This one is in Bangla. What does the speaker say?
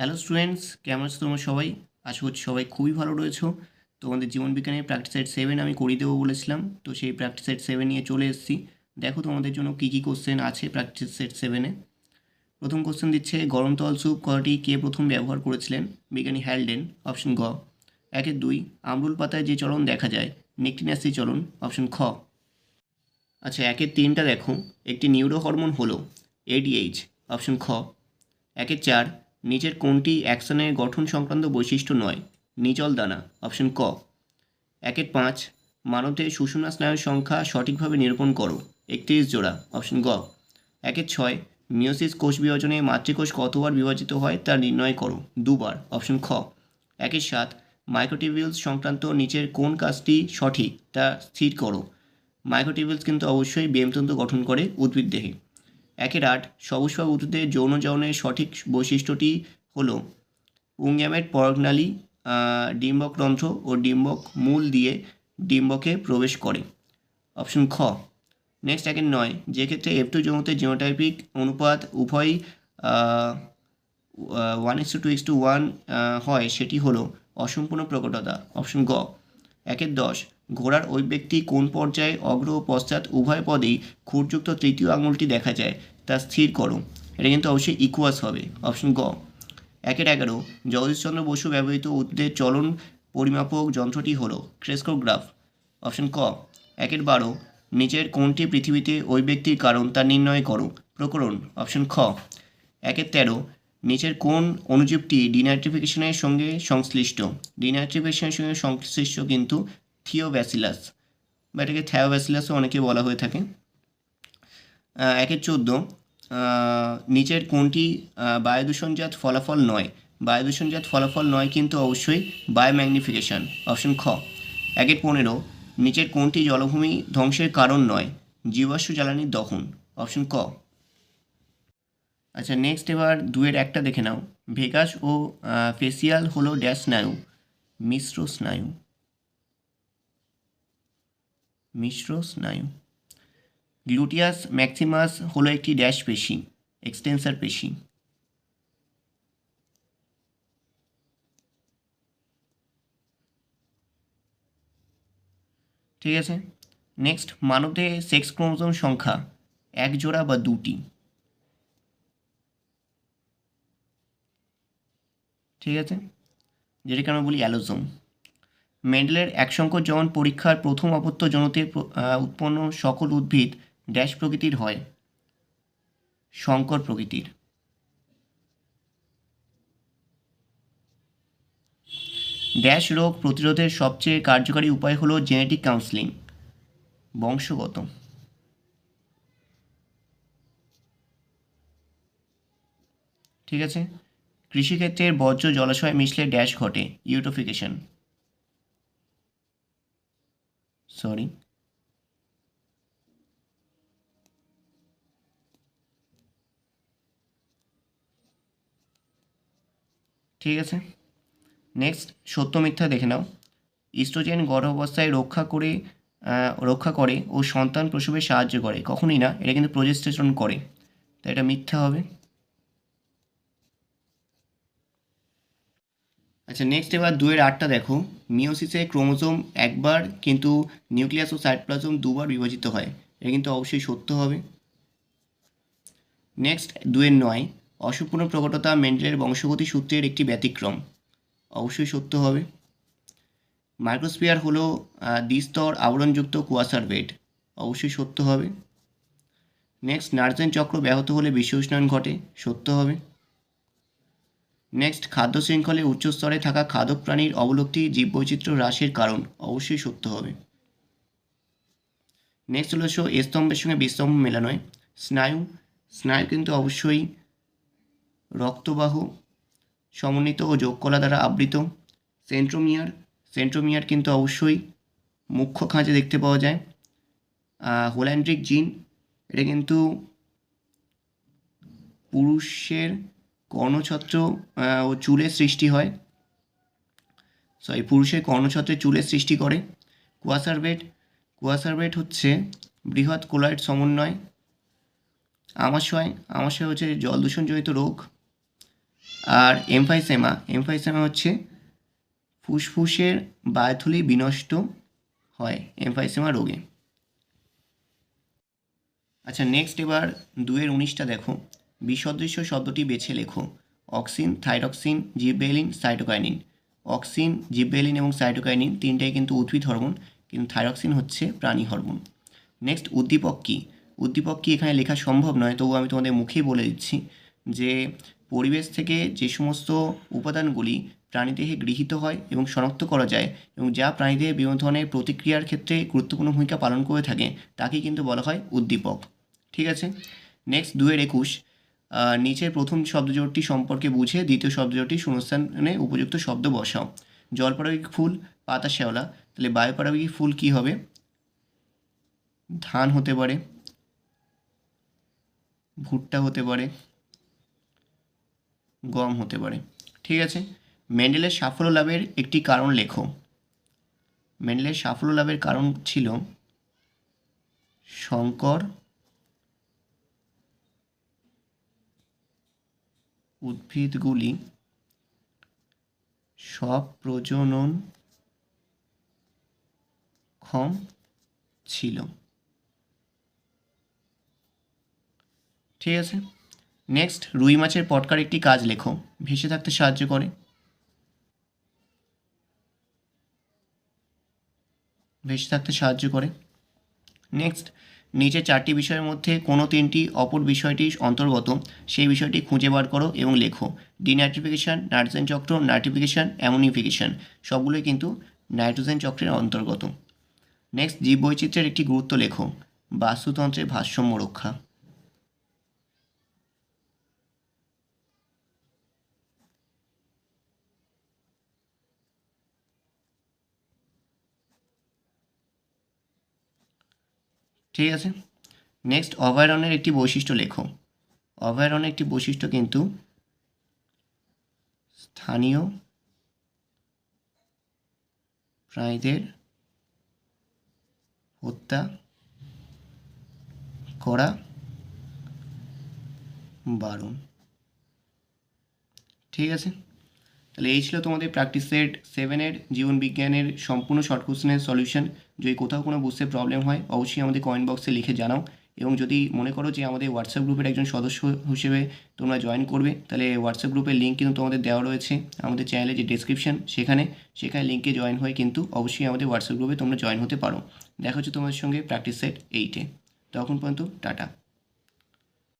হ্যালো স্টুডেন্টস কেমন আছো তোমরা সবাই? আশা করছি সবাই খুবই ভালো রয়েছো। তোমাদের জীবন বিজ্ঞানের প্র্যাকটিস সেট সেভেন আমি করিয়ে দেবো বলেছিলাম। তো সেই প্র্যাকটিস সেট সেভেন নিয়ে চলে এসেছি। দেখো তোমাদের জন্য কী কী কোশ্চেন আছে প্র্যাকটিস সেট সেভেনে প্রথম কোশ্চেন দিচ্ছে, গরম তল স্যুপ কটি কে প্রথম ব্যবহার করেছিলেন? বিজ্ঞানী হ্যালডেন অপশন গ। একের দুই, আমরুল পাতায় যে চলন দেখা যায়, নিকটিনাসি চলন অপশন খ। আচ্ছা একের তিনটা দেখো। একটি নিউরো হরমোন হলো এডিএইচ অপশন খ। একের চার নিচের কোনটি অ্যাকশনের গঠন সংক্রান্ত বৈশিষ্ট্য নয়? নিচল দানা, অপশন ক। একের পাঁচ মানবদেহে সুষুম্না স্নায়ুর সংখ্যা সঠিকভাবে নিরূপণ করো। একত্রিশ জোড়া, অপশন গ। একের ছয় মিওসিস কোষ বিভাজনে মাতৃকোষ কতবার বিভাজিত হয় তা নির্ণয় করো। দুবার, অপশন খ। একের সাত মাইক্রোটিবিউলস সংক্রান্ত নিচের কোন কাজটি সঠিক তা স্থির করো। মাইক্রোটিবিউলস কিন্তু অবশ্যই বেমতন্ত্র গঠন করে উদ্ভিদ দেহে। একের আট সবুজভাব উদ্ভিদের যৌন যৌনের সঠিক বৈশিষ্ট্যটি হলো উঙ্গ্যামেট পরগনালী ডিম্বকরন্ধ্র ও ডিম্বক মূল দিয়ে ডিম্বকে প্রবেশ করে। অপশন খ। নেক্সট একের নয় যে ক্ষেত্রে এফ টু জমতে জিনোটাইপিক অনুপাত উভয়ই one is two is two one হয়, সেটি হলো অসম্পূর্ণ প্রকটতা। অপশন গ। একের দশ ঘোড়ার ওই ব্যক্তি কোন পর্যায়ে অগ্র ও পশ্চাৎ উভয় পদেই খুরযুক্ত তৃতীয় আঙুলটি দেখা যায়, তা স্থির করো। এটা কিন্তু অবশ্যই ইকুয়াস হবে। অপশন গ। একের এগারো। জগদীশচন্দ্র বসু ব্যবহৃত উদ্ভিদের চলন পরিমাপক যন্ত্রটি হলো ক্রেস্কোগ্রাফ। অপশন ক। একের বারো। নিচের কোনটি পৃথিবীতে ওই ব্যক্তির কারণ তা নির্ণয় করো। প্রকরণ। অপশন খ। একের তেরো। নিচের কোন অনুজীবটি ডিনাইট্রিফিকেশনের সঙ্গে সংশ্লিষ্ট। ডিনাইট্রিফিকেশনের সঙ্গে সংশ্লিষ্ট কিন্তু থিওব্যাসিলাস বা এটাকে থ্যাওব্যাসিলাসও অনেকে বলা হয়ে থাকে। একের চোদ্দ নিচের কোনটি বায়ুদূষণজাত ফলাফল নয়? বায়ুদূষণজাত ফলাফল নয় কিন্তু অবশ্যই বায়োম্যাগনিফিকেশন, অপশন খ। একের পনেরো, নিচের কোনটি জলভূমি ধ্বংসের কারণ নয়? জীবাশ্ম জ্বালানির দহন, অপশন ক। আচ্ছা নেক্সট এবার দুয়ের একটা দেখে নাও। ভেগাস ও ফেসিয়াল হলো ড্যাশ স্নায়ু, মিশ্র স্নায়ু। মিশ্র স্নায়ু। গ্লুটিয়াস ম্যাক্সিমাস হলো একটি ড্যাশ পেশি, এক্সটেন্সার পেশি। ঠিক আছে? নেক্সট মানবদেহে সেক্স ক্রোমোজোম সংখ্যা এক জোড়া বা দুটি। ঠিক আছে? যেটাকে আমরা বলি অ্যালোজোম। মেন্ডেলের এক সংকট যেমন পরীক্ষার প্রথম অপত্য জনতে উৎপন্ন সকল উদ্ভিদ ড্যাশ প্রকৃতির হয়। সংকর প্রকৃতির। ড্যাশ রোগ প্রতিরোধের সবচেয়ে কার্যকারী উপায় হলো জেনেটিক কাউন্সিলিং বংশগত। ঠিক আছে? কৃষিক্ষেত্রের বর্জ্য জলাশয় মিশলে ড্যাশ ঘটে। ইউটোফিকেশন সরি ঠিক আছে। নেক্সট সত্য মিথ্যা দেখে নাও। ইস্ট্রোজেন গর্ভাবস্থায় রক্ষা করে রক্ষা করে ও সন্তান প্রসবে সাহায্য করে। কখনই না, এটা কিন্তু প্রজেস্টেশন করে। তাই এটা মিথ্যা হবে। আচ্ছা নেক্সট এবার দুয়ের আটটা দেখো। মিওসিসে ক্রোমোজোম একবার, কিন্তু নিউক্লিয়াস ও সাইটোপ্লাজম দুবার বিভাজিত হয়। এটা কিন্তু অবশ্যই সত্য হবে। নেক্সট দুয়ের নয়। অসম্পূর্ণ প্রকটতা মেন্ডেলের বংশগতি সূত্রের একটি ব্যতিক্রম। অবশ্যই সত্য হবে। মাইক্রোস্পিয়ার হলো দ্বিস্তর আবরণযুক্ত কুয়াশার বেড অবশ্যই সত্য হবে। নেক্সট নার্জেন চক্র ব্যাহত হলে বিশ্ব উষ্ণায়ন ঘটে। সত্য হবে। নেক্সট খাদ্য শৃঙ্খলে উচ্চ স্তরে থাকা খাদক প্রাণীর অবলুপ্তি জীববৈচিত্র্য হ্রাসের কারণ অবশ্যই সত্য হবে। নেক্সট হলো শো স্তম্ভের সঙ্গে বিস্তম্ভ মেলানোয়। স্নায়ু স্নায়ু কিন্তু অবশ্যই রক্তবাহ, সমন্বিত ও যোগকলা দ্বারা আবৃত। সেন্ট্রোমিয়ার সেন্ট্রোমিয়ার কিন্তু অবশ্যই মুখ্য খাঁজে দেখতে পাওয়া যায়। হোল্যান্ড্রিক জিন এটা কিন্তু পুরুষের কর্ণছত্র ও চুলের সৃষ্টি হয়। সরি পুরুষের কর্ণছত্রে চুলের সৃষ্টি করে। কুয়াসারবেট কুয়াসারবেট হচ্ছে বৃহৎ কোলাইট সমন্বয়। আমাশয় আমাশয় হচ্ছে জল দূষণজনিত রোগ। আর এমফাইসেমা এমফাইসেমা হচ্ছে ফুসফুসের বায়ুথলি বিনষ্ট হয় এমফাইসেমা রোগে। আচ্ছা নেক্সট এবার দুয়ের উনিশটা দেখো। বিসদৃশ্য শব্দটি বেছে লেখো। Auxin thyroxine gibberellin cytokinin. Auxin gibberellin এবং সাইটোকাইনিন তিনটাই কিন্তু উদ্ভিদ হরমোন, কিন্তু থাইরক্সিন হচ্ছে প্রাণী হরমোন। নেক্সট, উদ্দীপক কী? উদ্দীপক কী এখানে লেখা সম্ভব নয়, তবু আমি তোমাদের মুখেই বলে দিচ্ছি যে পরিবেশ থেকে যে সমস্ত উপাদানগুলি প্রাণীদেহে গৃহীত হয় এবং শনাক্ত করা যায় এবং যা প্রাণীদের বিভিন্ন ধরনের প্রতিক্রিয়ার ক্ষেত্রে গুরুত্বপূর্ণ ভূমিকা পালন করে থাকে তাকে কিন্তু বলা হয় উদ্দীপক। ঠিক আছে? নেক্সট, দুয়ের একুশ। নিচের প্রথম শব্দজোটটি সম্পর্কে বুঝে দ্বিতীয় শব্দজোটটি শূন্যস্থানে উপযুক্ত শব্দ বসাও। জলপরাগিক ফুল, পাতা শ্যাওলা। তাহলে বায়ুপরাগিক ফুল কি হবে? ধান হতে পারে, ভুট্টা হতে পারে, গম হতে পারে। ঠিক আছে? মেন্ডেলের সাফল্য লাভের একটি কারণ লেখো। মেন্ডেলের সাফল্য লাভের কারণ ছিল শঙ্কর উদ্ভিদগুলি সব প্রজনন ক্ষম ছিল। ঠিক আছে? নেক্সট রুই মাছের পটকার একটি কাজ লেখো। ভেসে থাকতে সাহায্য করে। ভেসে থাকতে সাহায্য করে। নেক্সট নিচে চারটি বিষয়ের মধ্যে কোনো তিনটি অপর বিষয়টি অন্তর্গত, সেই বিষয়টি খুঁজে বার করো এবং লেখো। ডিনাইট্রিফিকেশান নাইট্রোজেন চক্র নাইট্রিফিকেশান অ্যামোনিফিকেশান সবগুলোই কিন্তু নাইট্রোজেন চক্রের অন্তর্গত। নেক্সট জীববৈচিত্র্যের একটি গুরুত্ব লেখো, বাস্তুতন্ত্রের ভারসাম্য রক্ষা। ঠিক আছে? নেক্সট অভয়ারণ্যের একটি বৈশিষ্ট্য লেখো। অভয়ারণ্যের একটি বৈশিষ্ট্য কিন্তু স্থানীয় প্রাণীদের হত্যা করা বারণ। ঠিক আছে? তাহলে এই ছিল তোমাদের প্র্যাকটিস সেট সেভেনের জীবন বিজ্ঞানের সম্পূর্ণ শর্ট কোশ্চেনের সলিউশন যদি কোথাও কোনো বুঝতে প্রবলেম হয়, অবশ্যই আমাদের কমেন্ট বক্সে লিখে জানাও। এবং যদি মনে করো যে আমাদের হোয়াটসঅ্যাপ গ্রুপের একজন সদস্য হিসেবে তোমরা জয়েন করবে, তাহলে হোয়াটসঅ্যাপ গ্রুপের লিঙ্ক কিন্তু তোমাদের দেওয়া রয়েছে আমাদের চ্যানেলে যে ডেসক্রিপশন সেখানে। সেখানে লিঙ্কে জয়েন হয়ে কিন্তু অবশ্যই আমাদের হোয়াটসঅ্যাপ গ্রুপে তোমরা জয়েন হতে পারো। দেখা হচ্ছে তোমাদের সঙ্গে প্র্যাকটিস সেট এইটে তখন পর্যন্ত, টাটা।